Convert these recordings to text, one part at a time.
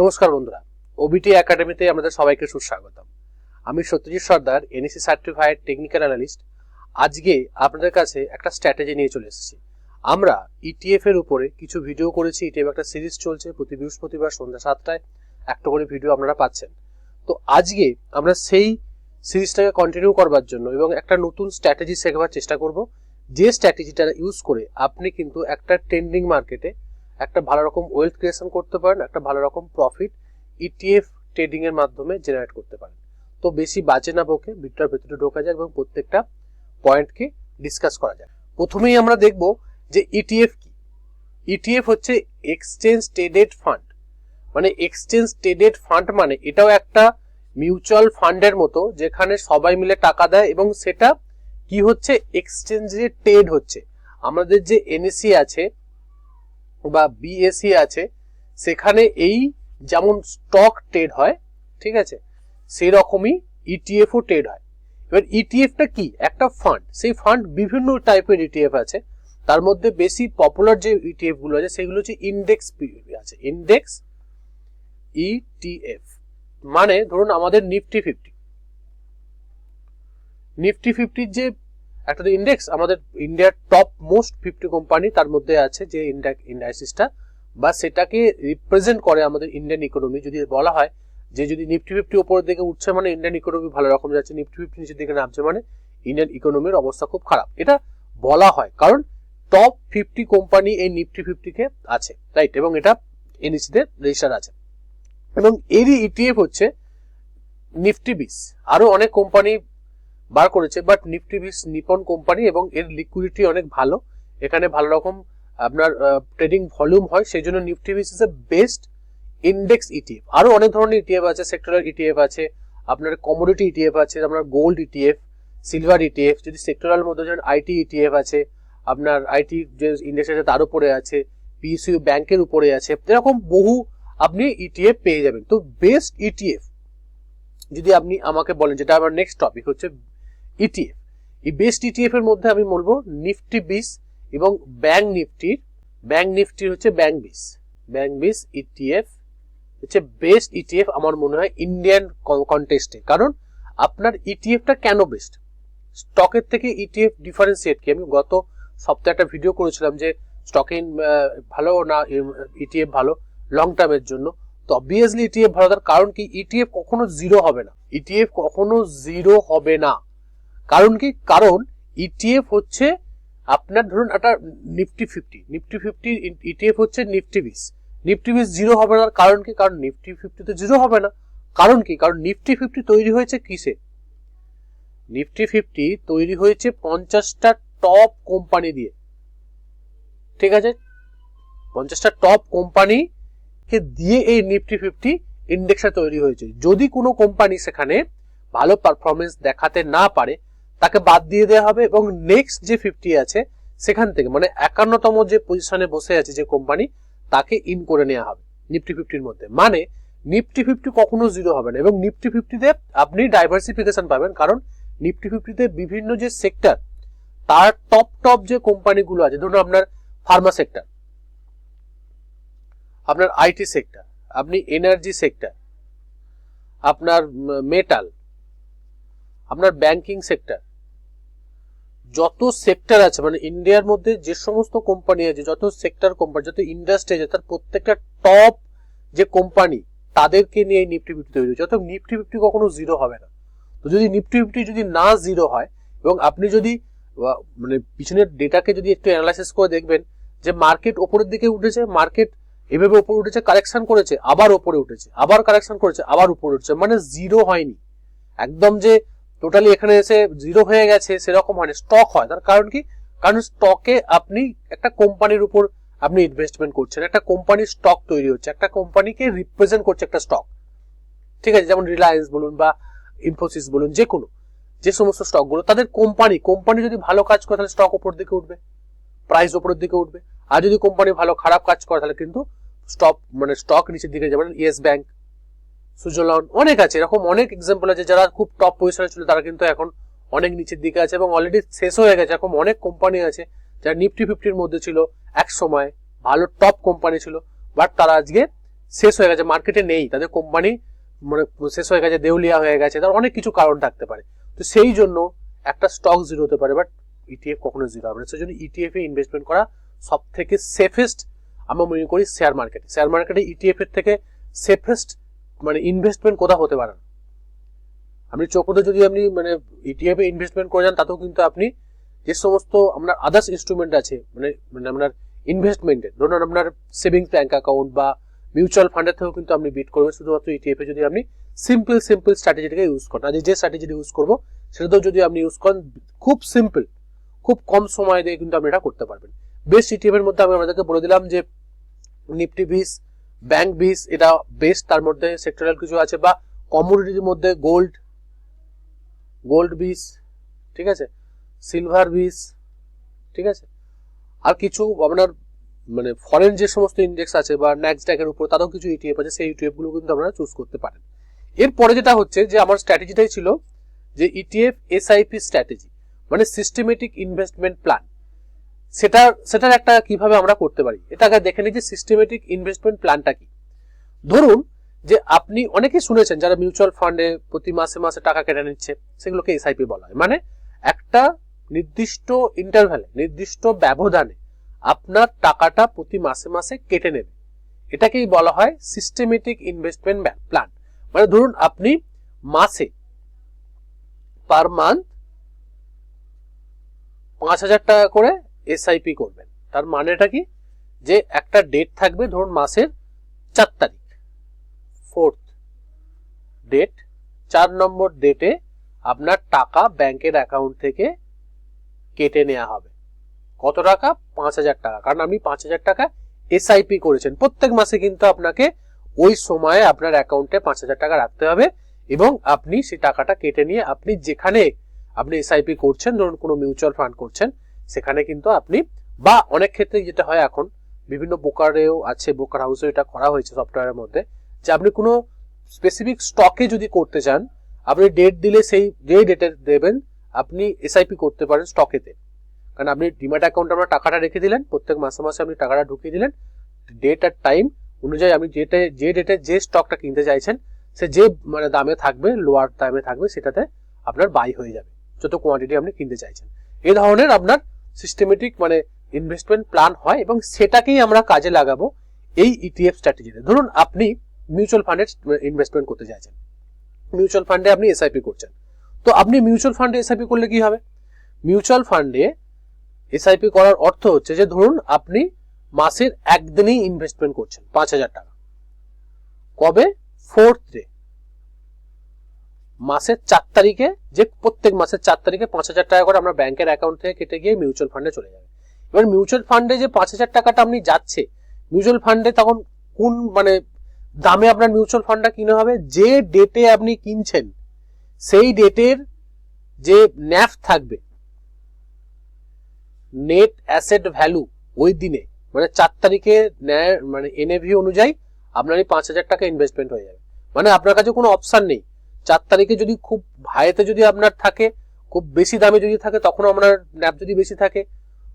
নমস্কার বন্ধুরা। ওবিটি একাডেমিতে আমাদের সবাইকে সুস্বাগতম। আমি Satyajit Sardar NAC certified technical analyst আজকে আপনাদের কাছে একটা স্ট্র্যাটেজি নিয়ে চলে এসেছি। আমরা ইটিএফ এর উপরে কিছু ভিডিও করেছি ইটিএফ একটা সিরিজ চলছে প্রতি বৃহস্পতিবার সন্ধ্যা সাতটায়। একটা করে ভিডিও আপনারা পাচ্ছেন। তো আজকে আমরা সেই সিরিজটাকে কন্টিনিউ করবার জন্য এবং একটা নতুন স্ট্র্যাটেজি শেখাবার চেষ্টা করব। যে স্ট্র্যাটেজিটা ইউজ করে আপনি কিন্তু একটা ট্রেন্ডিং মার্কেটে একটা ভালো রকম ওয়েলথ ক্রিয়েশন করতে পারেন, একটা ভালো রকম প্রফিট ইটিএফ ট্রেডিং এর মাধ্যমে জেনারেট করতে পারেন। তো বেশি বাজে না বকে ভিতরে ভেতরে ঢোকা যায় এবং প্রত্যেকটা পয়েন্টকে ডিসকাস করা যায় প্রথমেই আমরা দেখব যে ইটিএফ কি? ইটিএফ হচ্ছে এক্সচেঞ্জ ট্রেডেড ফান্ড মানে এক্সচেঞ্জ ট্রেডেড ফান্ড মানে এটাও একটা মিউচুয়াল ফান্ডের মতো, যেখানে সবাই মিলে টাকা দেয় এবং সেটা কি হচ্ছে? এক্সচেঞ্জে ট্রেড হচ্ছে। আমাদের যে এনএসি আছে বা বিএসসি আছে, সেখানে এই যেমন স্টক ট্রেড হয়, ঠিক আছে সেই রকমই ইটিএফও ট্রেড হয়। এবার ইটিএফটা কি? একটা ফান্ড সেই ফান্ড বিভিন্ন টাইপের ইটিএফ আছে, তার মধ্যে বেশি পপুলার যে ইটিএফগুলো আছে, সেগুলো হচ্ছে ইন্ডেক্স আছে। ইন্ডেক্স ইটিএফ মানে ধরুন আমাদের নিফটি ফিফটি নিফটি ফিফটির যে একটা তো ইন্ডেক্স আমাদের ইন্ডিয়ার টপ মোস্ট ফিফটি কোম্পানি তার মধ্যে আছে যে ইন্ডাইসিসটা বা সেটাকে রিপ্রেজেন্ট করে আমাদের ইন্ডিয়ান ইকোনমি যদি বলা হয় যে যদি নিফটি ফিফটি উপরের দিকে উঠছে মানে ইন্ডিয়ান ইকোনমি ভালো রকম যাচ্ছে নিফটি ফিফটি নিচের দিকে নামছে মানে ইন্ডিয়ান ইকোনমির অবস্থা খুব খারাপ। এটা বলা হয়, কারণ টপ ফিফটি কোম্পানি এই নিফটি ফিফটিকে আছে রাইট এবং এটা এনইসিতে রেজিস্টার আছে। এবং এরই ইটিএফ হচ্ছে নিফটি বিস আরও অনেক কোম্পানি বার করেছে but Nifty BeES Nippon company এবং এর লিকুইডিটি অনেক ভালো। এখানে ভালো রকম আপনার ট্রেডিং ভলিউম হয় সেই জন্য Nifty BeES is a best index ETF আরও অনেক ধরনের ইটিএফ আছে সেক্টরাল ইটিএফ আছে, আপনার কমোডিটি ইটিএফ আছে, আপনার গোল্ড ইটিএফ সিলভার ইটিএফ যদি সেক্টরাল মধ্যে যেমন আইটি ইটিএফ আছে, আপনার আইটি যে ইন্ডেক্স আছে তার উপরে আছে পিএসইউ ব্যাংকের উপরে আছে, এরকম বহু আপনি ইটিএফ পেয়ে যাবেন। তো বেস্ট ইটিএফ যদি আপনি আমাকে বলেন, যেটা আমার নেক্সট টপিক হচ্ছে ইটিএফ এই বেস্ট ইটিএফ এর মধ্যে আমি বলব নিফটি বিস এবং ব্যাংক নিফটির ব্যাংক নিফটির হচ্ছে bank BeES bank BeES ETF হচ্ছে বেস্ট ইটিএফ আমার মনে হয় ইন্ডিয়ান কন্টেস্টে কারণ আপনার ইটিএফটা কেন বেস্ট স্টকের থেকে ইটিএফ ডিফারেন্সিয়েট কি আমি গত সপ্তাহে একটা ভিডিও করেছিলাম যে স্টকে ভালো না ইটিএফ ভালো লং টার্মের জন্য তো অবভিয়াসলি ইটিএফ ভালো তার কারণ কি ইটিএফ কখনো জিরো হবে না ইটিএফ কখনো জিরো হবে না কারণ কি? কারণ ইটিএফ হচ্ছে আপনার ধরুন একটা Nifty fifty Nifty fifty ETF হচ্ছে Nifty BeES Nifty BeES zero হবে না। কারণ কি? কারণ নিফটি ফিফটি তো জিরো হবে না। কারণ কি? কারণ নিফটি ফিফটি তৈরি হয়েছে কিসে? নিফটি ফিফটি তৈরি হয়েছে পঞ্চাশটা টপ কোম্পানি দিয়ে। ঠিক আছে? পঞ্চাশটা টপ কোম্পানি কে দিয়ে এই নিফটি ফিফটি ইন্ডেক্সটা তৈরি হয়েছে। যদি কোনো কোম্পানি সেখানে ভালো পারফরমেন্স দেখাতে না পারে তাকে বাদ দিয়ে দেওয়া হবে এবং নেক্সট যে ফিফটি আছে, সেখান থেকে মানে একান্নতম যে পজিশনে বসে আছে যে কোম্পানি তাকে ইন করে নেওয়া হবে নিফটি ফিফটির মধ্যে। মানে নিফটি ফিফটি কখনো জিরো হবে না এবং নিফটি ফিফটিতে আপনি ডাইভার্সিফিকেশন পাবেন কারণ নিফটি ফিফটিতে বিভিন্ন যে সেক্টর তার টপ টপ যে কোম্পানিগুলো আছে, ধরুন আপনার ফার্মা সেক্টর আপনার আইটি সেক্টর আপনি এনার্জি সেক্টর আপনার মেটাল আপনার ব্যাংকিং সেক্টর যত সেক্টর আছে মানে ইন্ডিয়ার মধ্যে যে সমস্ত কোম্পানি আছে, যত সেক্টর কোম্পানি যত ইন্ডাস্ট্রি আছে, তার প্রত্যেকটা টপ যে কোম্পানি তাদেরকে নিয়ে নিফটি ফিফটি তৈরি হয়েছে। অর্থাৎ নিফটি ফিফটি কখনো জিরো হবে না। তো যদি নিফটি ফিফটি যদি না জিরো হয়, এবং আপনি যদি মানে পিছনের ডেটাকে যদি একটু অ্যানালাইসিস করে দেখবেন, যে মার্কেট ওপরের দিকে উঠেছে মার্কেট এভাবে ওপরে উঠেছে কারেকশন করেছে, আবার ওপরে উঠেছে, আবার কারেকশন করেছে, আবার উপরে উঠছে মানে জিরো হয়নি। একদম যে টোটালি এখানে এসে জিরো হয়ে গেছে, সেরকম হয়নি স্টক হয়। তার কারণ কি? কারণ স্টকে আপনি একটা কোম্পানির উপর আপনি ইনভেস্টমেন্ট করছেন। একটা কোম্পানির স্টক তৈরি হচ্ছে। একটা কোম্পানিকে রিপ্রেজেন্ট করছে একটা স্টক ঠিক আছে? যেমন রিলায়েন্স বলুন বা ইনফোসিস বলুন, যে কোনো। যে সমস্ত স্টকগুলো তাদের কোম্পানি কোম্পানি যদি ভালো কাজ করে, তাহলে স্টক উপর দিকে উঠবে। প্রাইস উপরের দিকে উঠবে। আর যদি কোম্পানি ভালো, খারাপ কাজ করে, তাহলে কিন্তু স্টক মানে স্টক নিচের দিকে যেমন ইয়েস ব্যাংক সুজলন, অনেক আছে। এরকম অনেক এক্সাম্পল আছে যারা খুব টপ পজিশনে ছিল, তারা কিন্তু এখন অনেক নিচের দিকে আছে এবং অলরেডি শেষ হয়ে গেছে। এরকম অনেক কোম্পানি আছে যারা নিফটি ফিফটির মধ্যে ছিল এক সময়, ভালো টপ কোম্পানি ছিল বাট তারা আজকে শেষ হয়ে গেছে মার্কেটে নেই। তাদের কোম্পানি মানে শেষ হয়ে গেছে, দেউলিয়া হয়ে গেছে, তার অনেক কিছু কারণ থাকতে পারে। তো সেই জন্য একটা স্টক জিরো হতে পারে বাট ইটিএফ কখনো জিরো হবে না। সেই জন্য ইটিএফ এ ইনভেস্টমেন্ট করা সব থেকে সেফেস্ট আমরা মনে করি শেয়ার মার্কেটে শেয়ার মার্কেটে ইটিএফ এর থেকে সেফেস্ট মানে ইনভেস্টমেন্ট কোথাও হতে পারে না। আপনি চোখতে যদি আপনি মানে ইটিএফ ইনভেস্টমেন্ট করে যান, তাতেও কিন্তু আপনি যে সমস্ত আপনার আদার্স ইনস্ট্রুমেন্ট আছে মানে মানে আপনার ইনভেস্টমেন্টের ধরুন আপনার সেভিংস ব্যাঙ্ক অ্যাকাউন্ট বা মিউচুয়াল ফান্ডের থেকেও কিন্তু আপনি বিট করবেন। শুধুমাত্র ইটিএফ যদি আপনি সিম্পল সিম্পল স্ট্র্যাটেজিটাকে ইউজ করেন আজ যে স্ট্র্যাটেজিটা ইউজ করব, সেটাতেও যদি আপনি ইউজ করেন, খুব সিম্পল খুব কম সময় দিয়ে কিন্তু আপনি এটা করতে পারবেন। বেস্ট ইটিএফ এর মধ্যে আমি আপনাদেরকে বলে দিলাম যে নিফটি ভিস ব্যাংক ভিস এটা বেস্ট তার মধ্যে সেক্টরাল কিছু আছে, বা কমোডিটির মধ্যে গোল্ড গোল্ড বিস ঠিক আছে? সিলভার বিস ঠিক আছে? আর কিছু আপনার মানে ফরেন যে সমস্ত ইন্ডেক্স আছে, বা ন্যাক্সড্যাকের উপর, তারও কিছু ইটিএফ আছে, সেই ইটিএফগুলো কিন্তু আপনারা চুজ করতে পারেন। এরপরে যেটা হচ্ছে যে, আমার স্ট্র্যাটেজিটাই ছিল যে ইটিএফ এসআইপি স্ট্র্যাটেজি মানে সিস্টেমেটিক ইনভেস্টমেন্ট প্ল্যান সেটা, সেটার একটা কীভাবে আমরা করতে পারি? এটা আগে দেখে নিই যে সিস্টেমেটিক ইনভেস্টমেন্ট প্ল্যানটা কি। ধরুন যে আপনি অনেকে শুনেছেন যারা মিউচুয়াল ফান্ডে প্রতি মাসে মাসে টাকা কেটে নিচ্ছে, সেগুলোকে এসআইপি বলা হয়। মানে একটা নির্দিষ্ট ইন্টারভ্যালে নির্দিষ্ট ব্যবধানে আপনার টাকাটা প্রতি মাসে মাসে কেটে নেবে। এটাকেই বলা হয় সিস্টেমেটিক ইনভেস্টমেন্ট প্ল্যান মানে ধরুন আপনি মাসে পার মান্থ পাঁচ হাজার টাকা করে এসআইপি করবেন। তার মানেটা কি? যে একটা ডেট থাকবে ধরুন মাসের চার তারিখ। ফোর্থ ডেট চার নম্বর ডেটে আপনার টাকা ব্যাংকের অ্যাকাউন্ট থেকে কেটে নেওয়া হবে। কত টাকা? পাঁচ হাজার টাকা। কারণ আপনি পাঁচ হাজার টাকা এসআইপি করেছেন। প্রত্যেক মাসে কিন্তু আপনাকে ওই সময়ে আপনার অ্যাকাউন্টে পাঁচ হাজার টাকা রাখতে হবে এবং আপনি সেই টাকাটা কেটে নিয়ে আপনি যেখানে আপনি এসআইপি করছেন, ধরুন কোনো মিউচুয়াল ফান্ড করছেন সেখানে কিন্তু আপনি, বা অনেক ক্ষেত্রে যেটা হয় এখন, বিভিন্ন ব্রোকারেও আছে ব্রোকার হাউসে এটা করা হয়েছে সফটওয়্যারের মধ্যে, যে আপনি কোনো স্পেসিফিক স্টকে যদি করতে চান, আপনি ডেট দিলে সেই যে ডেটে দেবেন, আপনি এসআইপি করতে পারেন স্টকেতে কারণ আপনি ডিমাট অ্যাকাউন্টে আপনার টাকাটা রেখে দিলেন, প্রত্যেক মাসে মাসে আপনি টাকাটা ঢুকিয়ে দিলেন ডেট আর টাইম অনুযায়ী আপনি যেটা, যে ডেটে যে স্টকটা কিনতে চাইছেন, সে যে মানে দামে থাকবে লোয়ার দামে থাকবে, সেটাতে আপনার বাই হয়ে যাবে, যত কোয়ান্টিটি আপনি কিনতে চাইছেন। এই ধরনের আপনার সিস্টেমেটিক মানে ইনভেস্টমেন্ট প্ল্যান হয় এবং সেটাকেই আমরা কাজে লাগাবো এই ইটিএফ স্ট্র্যাটেজিতে ধরুন, আপনি মিউচুয়াল ফান্ডে ইনভেস্টমেন্ট করতে চাইছেন। মিউচুয়াল ফান্ডে আপনি এসআইপি করছেন। তো আপনি মিউচুয়াল ফান্ডে এসআইপি করলে কি হবে? মিউচুয়াল ফান্ডে এসআইপি করার অর্থ হচ্ছে যে, ধরুন, আপনি মাসের একদিনেই ইনভেস্টমেন্ট করছেন, পাঁচ হাজার টাকা। কবে? ফোর্থ ডে মাসের চার তারিখে, যে প্রত্যেক মাসের চার তারিখে পাঁচ হাজার টাকা করে আমরা ব্যাংকের অ্যাকাউন্ট থেকে কেটে গিয়ে মিউচুয়াল ফান্ডে চলে যাবে। এবার মিউচুয়াল ফান্ডে যে পাঁচ হাজার টাকাটা আপনি যাচ্ছে মিউচুয়াল ফান্ডে তখন কোন মানে দামে আপনার মিউচুয়াল ফান্ডটা কিনে হবে? যে ডেটে আপনি কিনছেন, সেই ডেটের যে ন্যাফ থাকবে নেট অ্যাসেট ভ্যালু ওই দিনে মানে চার তারিখে মানে এনএভি অনুযায়ী আপনার এই পাঁচ হাজার টাকা ইনভেস্টমেন্ট হয়ে যাবে। মানে আপনার কাছে কোনো অপশান নেই। চার তারিখে যদি খুব ভাইতে যদি আপনার থাকে, খুব বেশি দামে যদি থাকে, তখন আপনার ন্যাপ যদি বেশি থাকে,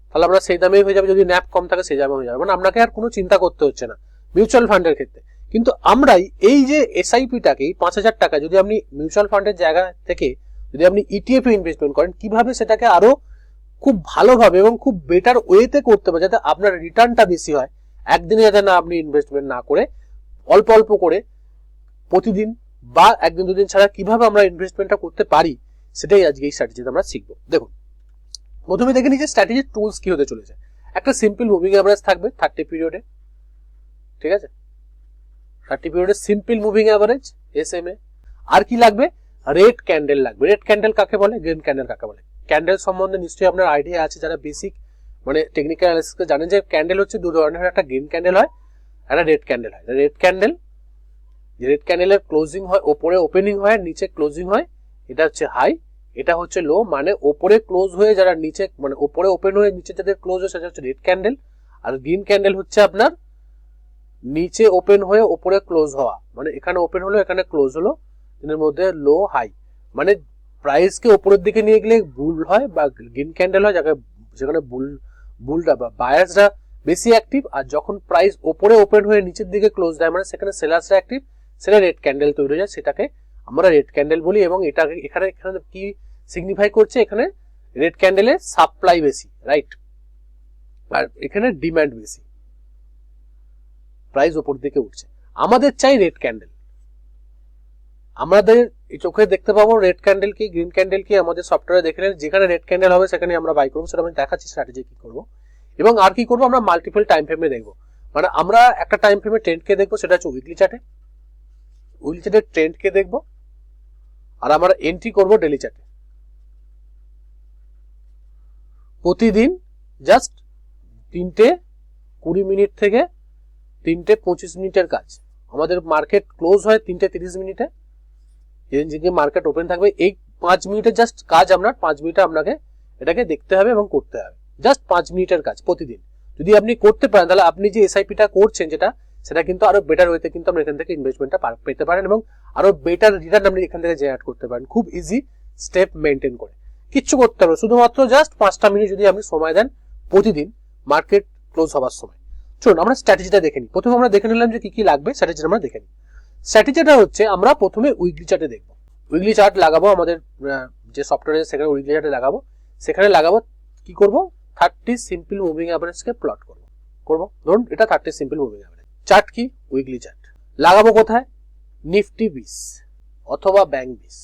তাহলে আপনার সেই দামেই হয়ে যাবে। যদি ন্যাপ কম থাকে, সেই দামে হয়ে যাবে। মানে আপনাকে আর কোনো চিন্তা করতে হচ্ছে না মিউচুয়াল ফান্ডের ক্ষেত্রে। কিন্তু আমরাই এই যে এসআইপিটাকে পাঁচ হাজার টাকা, যদি আপনি মিউচুয়াল ফান্ডের জায়গা থেকে যদি আপনি ইটিএফ ইনভেস্টমেন্ট করেন, কীভাবে সেটাকে আরও খুব ভালোভাবে এবং খুব বেটার ওয়েতে করতে পারে, যাতে আপনার রিটার্নটা বেশি হয়, একদিনে যাতে না আপনি ইনভেস্টমেন্ট না করে, অল্প অল্প করে প্রতিদিন বা একদিন দুদিন ছাড়া কীভাবে আমরা ইনভেস্টমেন্টটা করতে পারি, সেটাই আজকে এই স্ট্র্যাটেজিতে আমরা শিখব। দেখুন, প্রথমে দেখে নিচ্ছি স্ট্র্যাটেজির টুলস কি হতে চলেছে। একটা সিম্পল মুভিং অ্যাভারেজ থাকবে থার্টি পিরিয়ডে ঠিক আছে? থার্টি পিরিয়ডে simple moving average S M A আর কি লাগবে? রেড ক্যান্ডেল লাগবে। রেড ক্যান্ডেল কাকে বলে? গ্রিন ক্যান্ডেল কাকে বলে? ক্যান্ডেল সম্বন্ধে নিশ্চয়ই আপনার আইডিয়া আছে, যারা বেসিক মানে টেকনিক্যাল অ্যানালিসিস জানেন যে ক্যান্ডেল হচ্ছে দু ধরনের। একটা গ্রিন ক্যান্ডেল হয় একটা রেড ক্যান্ডেল হয়। রেড ক্যান্ডেল রেড ক্যান্ডেলের ক্লোজিং হয়, ওপরে ওপেনিং হয়, নিচে ক্লোজিং হয়, এটা হচ্ছে হাই, এটা হচ্ছে লো মানে ওপরে ক্লোজ হয়ে যারা নিচে মানে ওপরে ওপেন হয়ে নিচে যাদের ক্লোজ হয়, সেটা হচ্ছে রেড ক্যান্ডেল, আর গ্রিন ক্যান্ডেল হচ্ছে আপনার নিচে ওপেন হয়ে ওপরে ক্লোজ হওয়া মানে এখানে ওপেন হলো, এখানে ক্লোজ হলো, এর মধ্যে লো, হাই মানে প্রাইসকে উপরের দিকে নিয়ে গেলে বুল হয় বা গ্রিন ক্যান্ডেল হয়, যাকে যেখানে বুল, বুলটা বা বায়ার্সরা বেশি অ্যাক্টিভ আর যখন প্রাইস ওপরে ওপেন হয়ে নিচের দিকে ক্লোজ দেয় মানে সেখানে সেলার্সরা অ্যাক্টিভ সেটা রেড ক্যান্ডেল তৈরি হয়ে যায়, সেটাকে আমরা রেড ক্যান্ডেল বলি এবং এটাকে এখানে এখানে কি সিগনিফাই করছে? এখানে রেড ক্যান্ডেলের সাপ্লাই বেশি রাইট আর এখানে ডিমান্ড বেশি। প্রাইস ওপর দিকে উঠছে। আমাদের চাই রেড ক্যান্ডেল আমাদের চোখে দেখতে পাবো রেড ক্যান্ডেল কি গ্রিন ক্যান্ডেল কি, আমাদের সফটওয়্যারে দেখে যেখানে রেড ক্যান্ডেল হবে, সেখানে আমরা বাই করব। সেটা আমি দেখাচ্ছি স্ট্র্যাটেজি কি করব। এবং আর কি করব, আমরা মাল্টিপল টাইম ফ্রেমে দেখব। মানে আমরা একটা টাইম ফ্রেমে ট্রেন্ডকে দেখব, সেটা হচ্ছে উইকলি চার্টে উইকলি চার্টের ট্রেন্ডকে দেখব? আর আমরা এন্ট্রি করব ডেলি চার্টে প্রতিদিন জাস্ট তিনটে কুড়ি মিনিট থেকে তিনটে পঁচিশ মিনিটের কাজ। আমাদের মার্কেট ক্লোজ হয় তিনটে তিরিশ মিনিটে। যেদিন যেদিন মার্কেট ওপেন থাকবে, এই পাঁচ মিনিটের জাস্ট কাজ আপনার পাঁচ মিনিটে আপনাকে এটাকে দেখতে হবে এবং করতে হবে। জাস্ট পাঁচ মিনিটের কাজ প্রতিদিন। যদি আপনি করতে পারেন, তাহলে আপনি যে এসআইপিটা করছেন যেটা সেটা কিন্তু আরও বেটার ওয়েতে কিন্তু আপনি এখান থেকে ইনভেস্টমেন্টটা পেতে পারেন এবং আরও বেটার রিটার্ন আপনি এখান থেকে জেনারেট করতে পারেন। খুব ইজি স্টেপ মেনটেন করে। কিচ্ছু করতে হবে শুধুমাত্র জাস্ট পাঁচটা মিনিট যদি আপনি সময় দেন প্রতিদিন মার্কেট ক্লোজ হওয়ার সময়। চলুন, আমরা স্ট্র্যাটেজিটা দেখে নিই। প্রথমে আমরা দেখে নিলাম যে কি কি লাগবে। স্ট্র্যাটেজি আমরা দেখে নিই। স্ট্র্যাটেজিটা হচ্ছে আমরা প্রথমে উইকলি চার্টে দেখব। উইকলি চার্ট লাগাবো আমাদের যে সফটওয়্যার সেখানে উইকলি চার্টে লাগাবো। সেখানে লাগাবো কি করব? থার্টি সিম্পল মুভিং অ্যাভারেজকে প্লট করব। করব? ধরুন, এটা thirty simple moving average chart কি? Weekly chart. লাগাবো কোথায়? নিফটি বিস অথবা ব্যাংক বিস।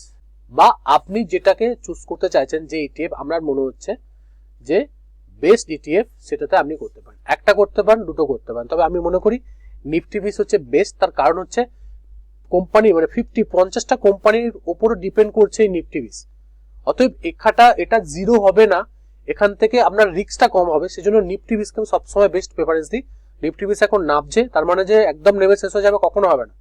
বা আপনি যেটাকে চুজ করতে চাইছেন যে ইটিএফ আমার মনে হচ্ছে যে বেস্ট ইটিএফ সেটাতে আপনি করতে পারেন। একটা করতে পারেন, দুটো করতে পারেন। তবে আমি মনে করি নিফটি বিস হচ্ছে বেস্ট, তার কারণ হচ্ছে কোম্পানি মানে ফিফটি, পঞ্চাশটা কোম্পানির উপরে ডিপেন্ড করছে এই নিফটি বিস। অতএব এখাটা এটা জিরো হবে না। এখান থেকে আপনার রিস্কটা কম হবে, সেজন্য নিফটি বিসকে আমি সবসময় বেস্ট প্রেফারেন্স দিই। নিফটি বিস এখন নামছে, তার মানে যে একদম নেমে শেষ হয়ে যাবে কখনো হবে না।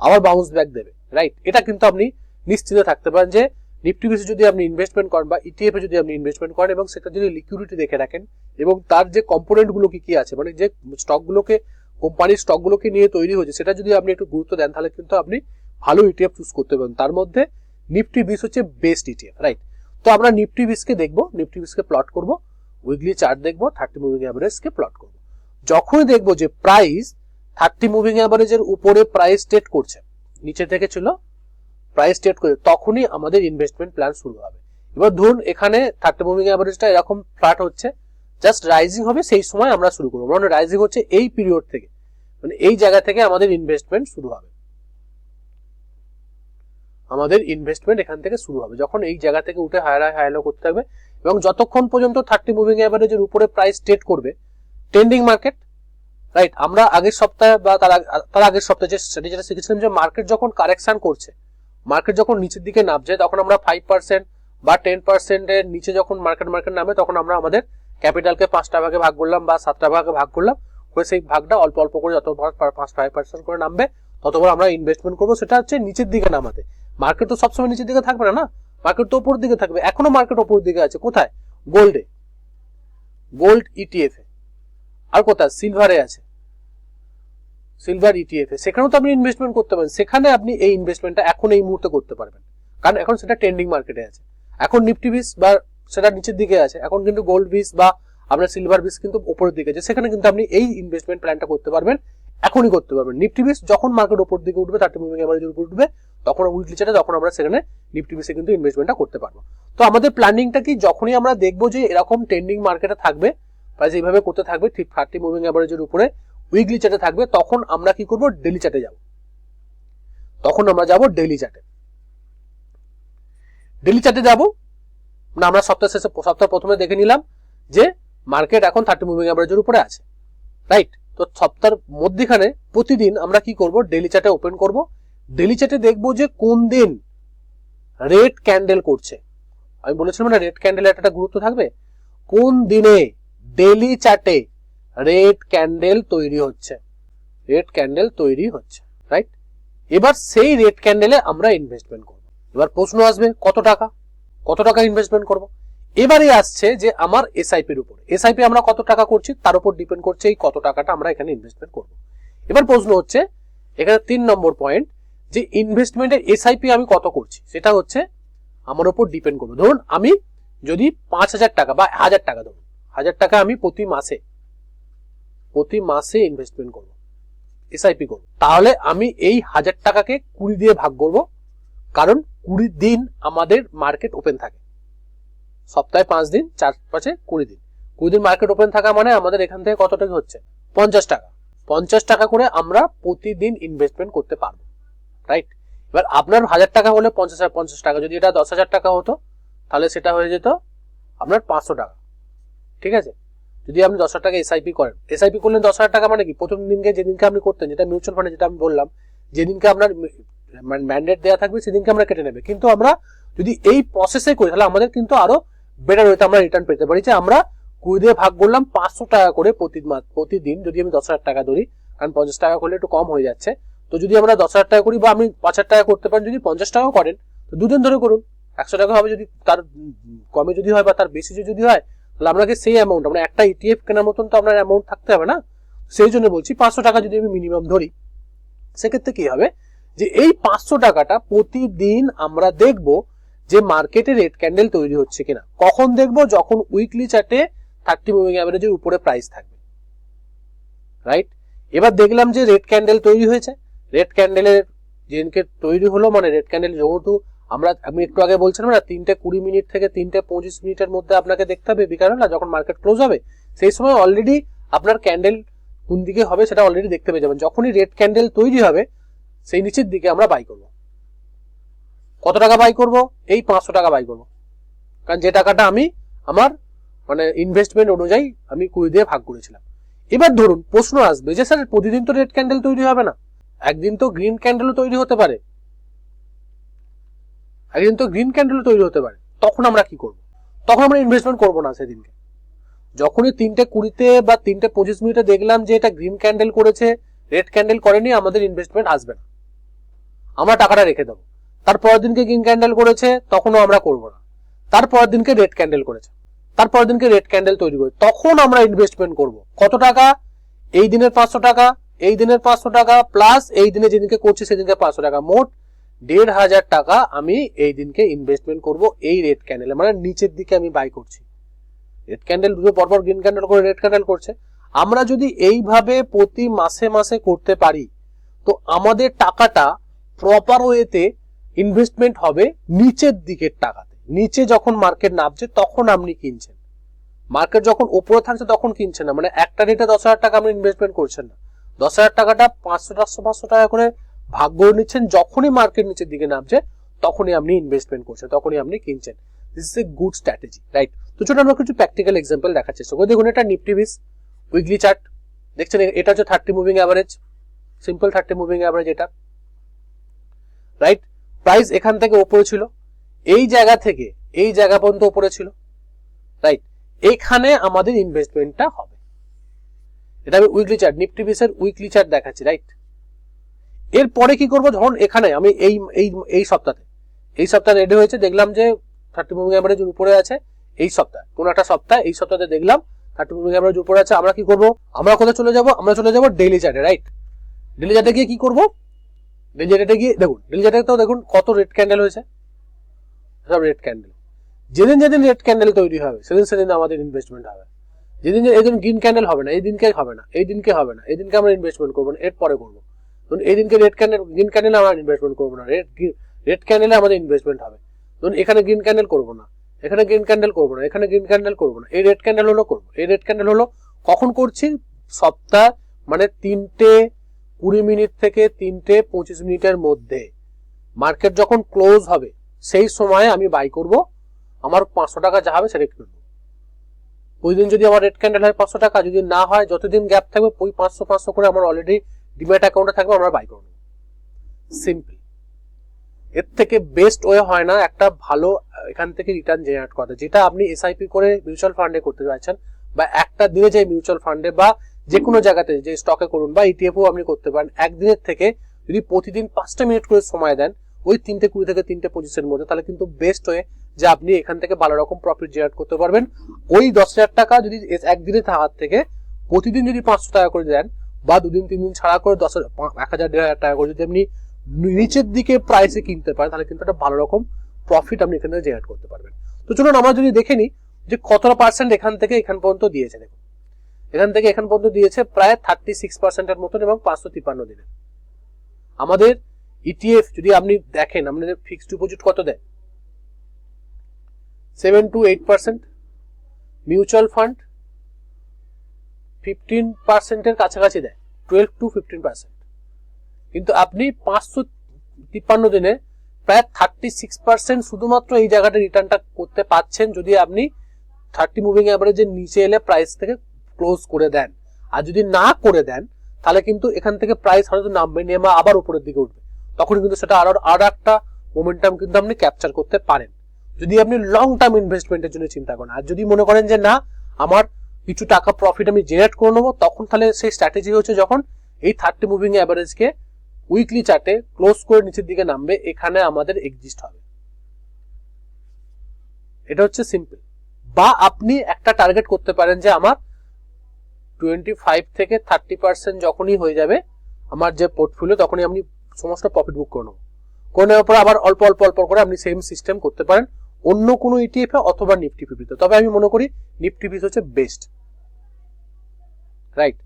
আবার বাউন্স ব্যাক দেবে রাইট এটা কিন্তু আপনি নিশ্চিত থাকতে পারেন যে নিফটি বিসে যদি আপনি ইনভেস্টমেন্ট করেন বা ইটিএফ এ যদি আপনি ইনভেস্টমেন্ট করেন এবং সেটা যদি লিকুইডিটি দেখে রাখেন এবং তার যে কম্পোনেন্টগুলো কি কি আছে মানে যে স্টকগুলোকে কোম্পানির স্টকগুলোকে নিয়ে তৈরি হয়েছে, সেটা যদি আপনি একটু গুরুত্ব দেন, তাহলে কিন্তু আপনি ভালো ইটিএফ চুজ করতে পারেন তার মধ্যে নিফটি বিস হচ্ছে বেস্ট ইটিএফ রাইট তো আমরা নিফটি বিসকে দেখব নিফটি বিসকে প্লট করব উইকলি চার্ট দেখব থার্টি মুভিং অ্যাভারেজকে প্লট করব। যখনই দেখব যে প্রাইস থার্টি মুভিং অ্যাভারেজের উপরে প্রাইস স্টেট করছে নিচে থেকে ছিল প্রাইস স্টেট করে তখনই আমাদের ইনভেস্টমেন্ট প্ল্যান শুরু হবে। এবার ধরুন এখানে থার্টি মুভিং অ্যাভারেজটা এরকম ফ্ল্যাট হচ্ছে জাস্ট রাইজিং হবে, সেই সময় আমরা শুরু করব। মানে রাইজিং হচ্ছে এই পিরিয়ড থেকে মানে এই জায়গা থেকে আমাদের ইনভেস্টমেন্ট শুরু হবে। আমাদের ইনভেস্টমেন্ট এখান থেকে শুরু হবে, যখন এই জায়গা থেকে উঠে হায়ার হায়ালো করতে থাকবে, এবং যতক্ষণ পর্যন্ত থার্টি মুভিং অ্যাভারেজের উপরে প্রাইস স্টেট করবে ট্রেন্ডিং মার্কেট রাইট আমরা আগের সপ্তাহে বা তার আগে- তার আগের সপ্তাহে যে স্ট্র্যাটেজিটা শিখেছিলাম যে মার্কেট যখন কারেকশন করছে মার্কেট যখন নিচের দিকে নামছে, তখন আমরা ফাইভ পার্সেন্ট বা টেন পার্সেন্টের নিচে যখন মার্কেট মার্কেট নামে, তখন আমরা আমাদের ক্যাপিটালকে পাঁচটা ভাগে ভাগ করলাম বা সাতটা ভাগে ভাগ করলাম, করে সেই ভাগটা অল্প অল্প করে যত পাঁচ ফাইভ পার্সেন্ট করে নামবে ততবার আমরা ইনভেস্টমেন্ট করব, সেটা হচ্ছে নিচের দিকে নামাতে। মার্কেট তো সবসময় নিচের দিকে থাকবে না না? মার্কেট তো উপর দিকে থাকবে। এখনও মার্কেট উপর দিকে আছে। কোথায়? গোল্ডে গোল্ড ইটিএফ এ। আর কোথায়? সিলভারে আছে। সিলভার ইটিএফ এ সেখানেও তো আপনি ইনভেস্টমেন্ট করতে পারেন। সেখানে আপনি এই ইনভেস্টমেন্টটা এখন এই মুহূর্তে করতে পারবেন। কারণ এখন সেটা ট্রেন্ডিং মার্কেটে আছে। এখন নিফটি বিস বা সেটা নিচের দিকে আছে। এখন কিন্তু গোল্ড বিস বা আপনার সিলভার বিস কিন্তু উপরের দিকে আছে। সেখানে কিন্তু আপনি এই ইনভেস্টমেন্ট প্ল্যানটা করতে পারবেন। এখনই করতে পারবেন। নিফটি বিস যখন মার্কেট উপর দিকে উঠবে থার্টি মুভিং অ্যাভারেজের উপর উঠবে, তখন উইকলি চার্টে তখন আমরা সেখানে নিফটি বিসে কিন্তু ইনভেস্টমেন্টটা করতে পারব। তো আমাদের প্ল্যানিংটা কি? যখনই আমরা দেখব যে এরকম ট্রেন্ডিং মার্কেটে থাকবে প্রাইস এইভাবে করতে থাকবে, ঠিক থার্টি মুভিং অ্যাভারেজের উপরে উইকলি চার্টে থাকবে, তখন আমরা কি করব? ডেলি চার্টে যাব। তখন আমরা যাব ডেলি চার্টে ডেলি চার্টে যাব না আমরা সপ্তাহ শেষে, সপ্তাহ প্রথমে দেখে নিলাম যে মার্কেট এখন থার্টি মুভিং অ্যাভারেজের উপরে আছে। রাইট তো সপ্তাহের মধ্যখানে প্রতিদিন আমরা কি করব? ডেলি চার্টে ওপেন করব। ডেলি চার্টে দেখব যে কোন দিন রেড ক্যান্ডেল করছে। আমি বলেছিলাম না রেড ক্যান্ডেলের একটা গুরুত্ব থাকবে? কোন দিনে ডেলি চার্টে রেড ক্যান্ডেল তৈরি হচ্ছে। রেড ক্যান্ডেল তৈরি হচ্ছে রাইট এবার সেই রেড ক্যান্ডেলে আমরা ইনভেস্টমেন্ট করব। এবার প্রশ্ন আসবে, কত টাকা? কত টাকা ইনভেস্টমেন্ট করব? এবারে আসছে যে আমার এসআইপির উপর। এসআইপি আমরা কত টাকা করছি? তার উপর ডিপেন্ড করছে এই কত টাকাটা আমরা এখানে ইনভেস্টমেন্ট করব। এবার প্রশ্ন হচ্ছে, এখানে তিন নম্বর পয়েন্ট যে ইনভেস্টমেন্টের এসআইপি আমি কত করছি? সেটা হচ্ছে, আমার উপর ডিপেন্ড করবে। ধরুন আমি যদি পাঁচ হাজার টাকা বা হাজার টাকা ধরুন হাজার টাকা আমি প্রতি মাসে প্রতি মাসে ইনভেস্টমেন্ট করব এসআইপি করব। তাহলে আমি এই হাজার টাকাকে কুড়ি দিয়ে ভাগ করব, কারণ কুড়ি দিন আমাদের মার্কেট ওপেন থাকে। সপ্তাহে পাঁচ দিন, চার পাঁচে কুড়ি দিন। কুড়ি দিন মার্কেট ওপেন থাকা মানে আমাদের এখান থেকে কত টাকা হচ্ছে? পঞ্চাশ টাকা। পঞ্চাশ টাকা করে আমরা প্রতিদিন ইনভেস্টমেন্ট করতে পারব রাইট এবার আপনার হাজার টাকা হলে পঞ্চাশ পঞ্চাশ টাকা, যদি এটা দশ হাজার টাকা হতো, তাহলে সেটা হয়ে যেত আপনার পাঁচশো টাকা। ঠিক আছে? যদি আপনি দশ হাজার টাকা এসআইপি করেন। এসআইপি করলেন দশ হাজার টাকা মানে কি? প্রথম দিনকে যেদিনকে আপনি করতেন, যেটা মিউচুয়াল ফান্ডে যেটা আমি বললাম, যেদিনকে আপনার ম্যান্ডেট দেওয়া থাকবে, সেদিনকে আমরা কেটে নেবে। কিন্তু আমরা যদি এই প্রসেসে করি, তাহলে আমাদের কিন্তু আরও বেটার হইতে আমরা রিটার্ন পেতে পারি। যে আমরা কুড়ি দিয়ে ভাগ করলাম, পাঁচশো টাকা করে প্রতি প্রতিদিন, যদি আমি দশ হাজার টাকা ধরি, কারণ পঞ্চাশ টাকা করলে একটু কম হয়ে যাচ্ছে। তো যদি আমরা দশ হাজার টাকা করি বা আমি পাঁচ হাজার টাকা করতে পারেন, যদি পঞ্চাশ টাকাও করেন, তো দুদিন ধরে করুন। একশো টাকা হবে যদি তার কমে যদি হয় বা তার বেশি যদি হয় তাহলে আপনাকে সেই অ্যামাউন্ট আমরা একটা ইটিএফ কেনার মতন তো আপনার অ্যামাউন্ট থাকতে হবে না। সেই জন্য বলছি পাঁচশো টাকা যদি আমি মিনিমাম ধরি, সেক্ষেত্রে কি হবে? যে এই পাঁচশো টাকাটা প্রতিদিন আমরা দেখব যে মার্কেটে রেড ক্যান্ডেল তৈরি হচ্ছে কিনা। কখন দেখব? যখন উইকলি চার্টে থার্টি মুভিং অ্যাভারেজের উপরে প্রাইস থাকবে। রাইট এবার দেখলাম যে রেড ক্যান্ডেল তৈরি হয়েছে। রেড ক্যান্ডেলের যেদিনকে তৈরি হলো মানে রেড ক্যান্ডেল যেহেতু আমরা, আমি একটু আগে বলছিলাম না, তিনটে কুড়ি মিনিট থেকে তিনটে পঁচিশ মিনিটের মধ্যে আপনাকে দেখতে হবে বিকালবেলা যখন মার্কেট ক্লোজ হবে। সেই সময় অলরেডি আপনার ক্যান্ডেল কোন দিকে হবে সেটা অলরেডি দেখতে পেয়ে যাবেন। যখনই রেড ক্যান্ডেল তৈরি হবে, সেই নিচের দিকে আমরা বাই করব। কত টাকা বাই করব? এই পাঁচশো টাকা বাই করব। কারণ যে টাকাটা আমি আমার মানে ইনভেস্টমেন্ট অনুযায়ী আমি কুড়ি দিয়ে ভাগ করেছিলাম। এবার ধরুন, প্রশ্ন আসবে যে স্যার, প্রতিদিন তো রেড ক্যান্ডেল তৈরি হবে না। একদিন তো গ্রিন ক্যান্ডেলও তৈরি হতে পারে। একদিন তো গ্রিন ক্যান্ডেল তৈরি হতে পারে। তখন আমরা কি করব? তখন আমরা ইনভেস্টমেন্ট করব না সেদিনকে। যখনই তিনটে কুড়িতে বা তিনটে পঁচিশ মিনিটে দেখলাম যে এটা গ্রিন ক্যান্ডেল করেছে রেড ক্যান্ডেল করেনি, আমাদের ইনভেস্টমেন্ট আসবে না। আমরা টাকাটা রেখে দেবো। তারপরের দিনকে গ্রিন ক্যান্ডেল করেছে, তখনও আমরা করব না। তারপরের দিনকে রেড ক্যান্ডেল করেছে। তারপরের দিনকে রেড ক্যান্ডেল তৈরি করে তখন আমরা ইনভেস্টমেন্ট করব। কত টাকা? এই দিনের পাঁচশো টাকা, এই দিনের পাঁচশো টাকা প্লাস এই দিনে যেদিনকে করছি সেদিনকে পাঁচশো টাকা। মোট দেড় হাজার টাকা আমি এই দিনকে ইনভেস্টমেন্ট করব এই রেড ক্যান্ডেলে মানে নিচের দিকে আমি বাই করছি। রেড ক্যান্ডেল দুটো পরপর গ্রিন ক্যান্ডেল করে রেড ক্যান্ডেল করছে। আমরা যদি এইভাবে প্রতি মাসে মাসে করতে পারি, তো আমাদের টাকাটা প্রপার ওয়েতে ইনভেস্টমেন্ট হবে নিচের দিকের টাকাতে। নিচে যখন মার্কেট নামছে, তখন আপনি কিনছেন। মার্কেট যখন উপরে থাকছে তখন কিনছেন না। মানে একটা রেটে দশ হাজার টাকা আপনি ইনভেস্টমেন্ট করছেন না। দশ হাজার টাকাটা পাঁচশো টাকা পাঁচশো টাকা করে ভাগ করে নিচ্ছেন, যখনই মার্কেট নিচের দিকে নামছে, তখনই আপনি ইনভেস্টমেন্ট করছেন, তখনই আপনি কিনছেন। This a good strategy right তো ছোট আমরা কিছু প্র্যাকটিক্যাল এক্সাম্পল দেখার চেষ্টা করি। দেখুন, এটা নিফটি বিস উইকলি চার্ট দেখছেন, এটা হচ্ছে thirty moving average simple thirty moving average এটা রাইট প্রাইস এখান থেকে ওপরে ছিল, এই জায়গা থেকে, এই জায়গা পর্যন্ত ওপরে ছিল রাইট এখানে আমাদের ইনভেস্টমেন্টটা হবে। এটা আমি উইকলি চার্ট নিফটি বিসের উইকলি চার্ট দেখাচ্ছি রাইট এরপরে কি করব? ধরুন এখানে আমি এই এই এই সপ্তাহে এই সপ্তাহে রেডি হয়েছে, দেখলাম যে থার্টি মুভিং অ্যাভারেজ উপরে আছে এই সপ্তাহে, কোন একটা সপ্তাহে এই সপ্তাহে দেখলাম থার্টি মুভিং অ্যাভারেজ উপরে আছে, আমরা কি করব? আমরা কোথায় চলে যাব? আমরা চলে যাব ডেইলি চার্টে রাইট ডেইলি চার্টে গিয়ে কি করব? ডেইলি চার্টে গিয়ে, দেখুন ডেইলি চার্টে তো দেখুন কত রেড ক্যান্ডেল হয়েছে। সব রেড ক্যান্ডেল যেদিন যেদিন রেড ক্যান্ডেল তৈরি হবে, সেদিন সেদিন আমাদের ইনভেস্টমেন্ট হবে। যেদিন এই দিন গ্রিন ক্যান্ডেল হবে না, এই দিনকে হবে না, এই দিনকে হবে না, এই দিনকে আমরা ইনভেস্টমেন্ট করব না এর পরে করব। ধরুন এই দিনকে রেড ক্যান্ডেল গ্রিন ক্যান্ডেল আমরা ইনভেস্টমেন্ট করব না। রেড রেড ক্যান্ডেলে আমাদের ইনভেস্টমেন্ট হবে। ধরুন এখানে গ্রিন ক্যান্ডেল করব না, এখানে গ্রিন ক্যান্ডেল করব না, এখানে গ্রিন ক্যান্ডেল করব না। এই রেড ক্যান্ডেল হলো করব। এই রেড ক্যান্ডেল হলো কখন করছি? সপ্তাহ মানে তিনটে কুড়ি মিনিট থেকে তিনটে পঁচিশ মিনিটের মধ্যে। মার্কেট যখন ক্লোজ হবে, সেই সময় আমি বাই করব। আমার পাঁচশো টাকা যা হবে সেটা কিনবো ওই দিন যদি আমার রেড ক্যান্ডেল হয় পাঁচশো টাকা, যদি না হয়, যতদিন গ্যাপ থাকবে, ওই পাঁচশো পাঁচশো করে আমার অলরেডি ডিম্যাট অ্যাকাউন্টে থাকবে, আমরা বাই করব সিম্পল এর থেকে বেস্ট ওয়ে হয় না একটা ভালো এখান থেকে রিটার্ন জেনারেট করা। যেটা আপনি এসআইপি করে মিউচুয়াল ফান্ডে করতে চাইছেন, বা একটা দিনে যে মিউচুয়াল ফান্ডে বা যে কোনো জায়গাতে যে স্টকে করুন, বা ইটিএফও আপনি করতে পারেন, একদিনের থেকে যদি প্রতিদিন পাঁচটা মিনিট করে সময় দেন, ওই তিনটে কুড়ি থেকে তিনটে পঁচিশের মধ্যে, তাহলে কিন্তু বেস্ট হয়ে যে আপনি এখান থেকে ভালো রকম প্রফিট জেনারেট করতে পারবেন। ওই দশ হাজার টাকা যদি একদিনে হাত থেকে প্রতিদিন যদি পাঁচশো টাকা করে দেন বা দুদিন তিন দিন ছাড়া করে দশ এক হাজার, দেড় হাজার টাকা করে যদি আপনি নিচের দিকে প্রাইসে কিনতে পারেন, তাহলে কিন্তু একটা ভালো রকম প্রফিট আপনি এখান থেকে জেনারেট করতে পারবেন। তো চলুন আমরা যদি দেখে নিই যে কতটা পার্সেন্ট এখান থেকে এখান পর্যন্ত দিয়েছে, দেখুন। এখান থেকে এখান পর্যন্ত দিয়েছে প্রায় থার্টি সিক্স পার্সেন্টের মতন এবং পাঁচশো তিপ্পান্ন দিনে। আমাদের ইটিএফ যদি আপনি দেখেন আমাদের ফিক্সড ডিপোজিট কত দেয়? Seven to eight percent mutual fund fifteen পার্সেন্টের কাছাকাছি দেয় টুয়েলভ টু ফিফটিন পার্সেন্ট কিন্তু আপনি পাঁচশো তিপ্পান্ন দিনে প্রায় থার্টি সিক্স পার্সেন্ট শুধুমাত্র এই জায়গাটা রিটার্নটা করতে পাচ্ছেন যদি আপনি থার্টি মুভিং অ্যাভারেজের নিচে এলে প্রাইস থেকে ক্লোজ করে দেন। আর যদি না করে দেন, তাহলে কিন্তু এখান থেকে প্রাইস হয়তো নামবে নেমে আবার উপরের দিকে উঠবে। তখন কিন্তু সেটা আরও, আর একটা মোমেন্টাম কিন্তু আপনি ক্যাপচার করতে পারেন। যদি আপনি লং টার্ম ইনভেস্টমেন্টের জন্য চিন্তা করেন, আর যদি মনে করেন যে না, আমার কিছু টাকা প্রফিট আমি জেনারেট করে নেব, তখন তাহলে সেই স্ট্র্যাটেজি হচ্ছে যখন এই থার্টি মুভিং অ্যাভারেজকে উইকলি চার্টে ক্লোজ করে নিচের দিকে নামবে, এখানে আমাদের এক্সিস্ট হবে। এটা হচ্ছে সিম্পল বা আপনি একটা টার্গেট করতে পারেন যে আমার টোয়েন্টি ফাইভ থেকে থার্টি পার্সেন্ট যখনই হয়ে যাবে, আমার যে পোর্টফোলিও তখনই আপনি সমস্ত প্রফিট বুক করে নেব। করে নেওয়ার পর আবার অল্প অল্প অল্প করে আপনি সেম সিস্টেম করতে পারেন অন্য কোনো ইটিএফ এ অথবা নিফটি ফিফটিতে তবে আমি মনে করি নিফটি ফিফটি হচ্ছে বেস্ট রাইট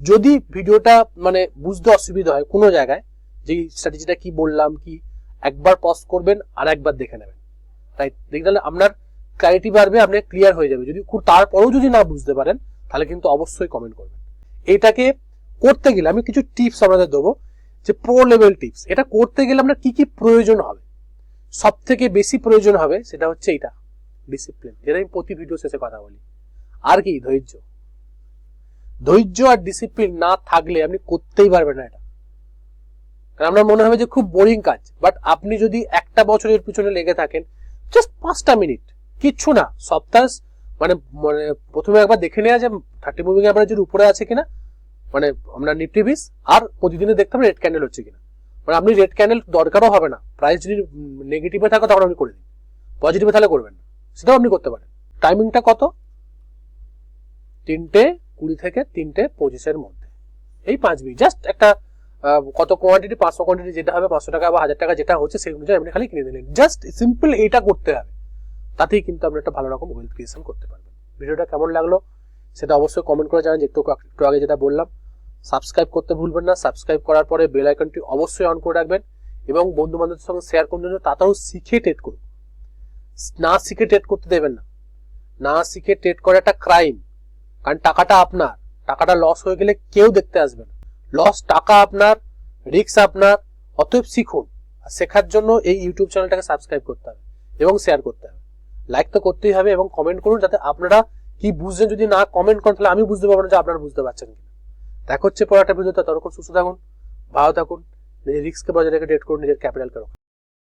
যদি ভিডিওটা মানে বুঝতে অসুবিধা হয় কোনো জায়গায়, যে স্ট্র্যাটেজিটা কি বললাম, কি একবার পজ করবেন আর একবার দেখে নেবেন। রাইট দেখলে আপনার ক্লারিটি বাড়বে, আপনি ক্লিয়ার হয়ে যাবে। যদি তারপরেও যদি না বুঝতে পারেন, তাহলে কিন্তু অবশ্যই কমেন্ট করবেন। এটাকে করতে গেলে আমি কিছু টিপস আপনাদের দেবো, যে প্রো লেভেল টিপস এটা করতে গেলে আপনার কি কি প্রয়োজন হবে? সব থেকে বেশি প্রয়োজন হবে সেটা হচ্ছে এটা ডিসিপ্লিন যেটা আমি প্রতি ভিডিও শেষে কথা বলি। আর কি, ধৈর্য। ধৈর্য আর ডিসিপ্লিন না থাকলে আপনি করতেই পারবেন না এটা। কারণ আপনার মনে হবে যে খুব বোরিং কাজ। বাট আপনি যদি একটা বছরের পিছনে লেগে থাকেন জাস্ট পাঁচটা মিনিট কিচ্ছু না। সপ্তাহ মানে মানে প্রথমে একবার দেখে নেওয়া যে থার্টি মুভিং অ্যাভারেজের উপরে আছে কিনা। মানে আমরা নিফটি বিস আর প্রতিদিনে দেখতে হবে রেড ক্যান্ডেল হচ্ছে কিনা। মানে আপনি রেড ক্যান্ডেল দরকারও হবে না। প্রাইস যদি নেগেটিভে থাকে, তখন আপনি করে দিন। পজিটিভে তাহলে করবেন না। সেটাও আপনি করতে পারেন। টাইমিংটা কত? তিনটে কুড়ি থেকে তিনটে পঁচিশের মধ্যে। এই পাঁচ মিনিট জাস্ট একটা কত কোয়ান্টিটি পাঁচশো কোয়ান্টিটি যেটা হবে, পাঁচশো টাকা বা হাজার টাকা যেটা হচ্ছে, সেই অনুযায়ী আপনি খালি কিনে দিলেন। জাস্ট সিম্পল এটা করতে হবে। তাতেই কিন্তু আপনি একটা ভালো রকম ওয়েলথ ক্রিয়েশন করতে পারবেন। ভিডিওটা কেমন লাগল সেটা অবশ্যই কমেন্ট করে জানান, যে একটু একটু আগে যেটা বললাম। সাবস্ক্রাইব করতে ভুলবেন না। সাবস্ক্রাইব করার পরে বেল আইকনটি অবশ্যই অন করে রাখবেন এবং বন্ধু বান্ধবদের সঙ্গে শেয়ার করুন জন্য তাড়াতাড়ি শিখে ট্রেড করুন না শিখে ট্রেড করতে দেবেন না। না শিখে ট্রেড করা একটা ক্রাইম কারণ টাকাটা আপনার। টাকাটা লস হয়ে গেলে কেউ দেখতে আসবে না। লস টাকা আপনার রিস্ক আপনার, অতএব শিখুন। আর শেখার জন্য এই ইউটিউব চ্যানেলটাকে সাবস্ক্রাইব করতে হবে এবং শেয়ার করতে হবে। লাইক তো করতেই হবে এবং কমেন্ট করুন যাতে আপনারা কি বুঝছেন, যদি না কমেন্ট করেন, তাহলে আমি বুঝতে পারব না যে আপনারা বুঝতে পারছেন কিনা। দেখা হচ্ছে পর একটা ভিডিওতে ততক্ষণ সুস্থ থাকুন, ভালো থাকুন নিজের রিস্ককে বজায় রেখে ডেট করুন, নিজের ক্যাপিটালকে রক্ষা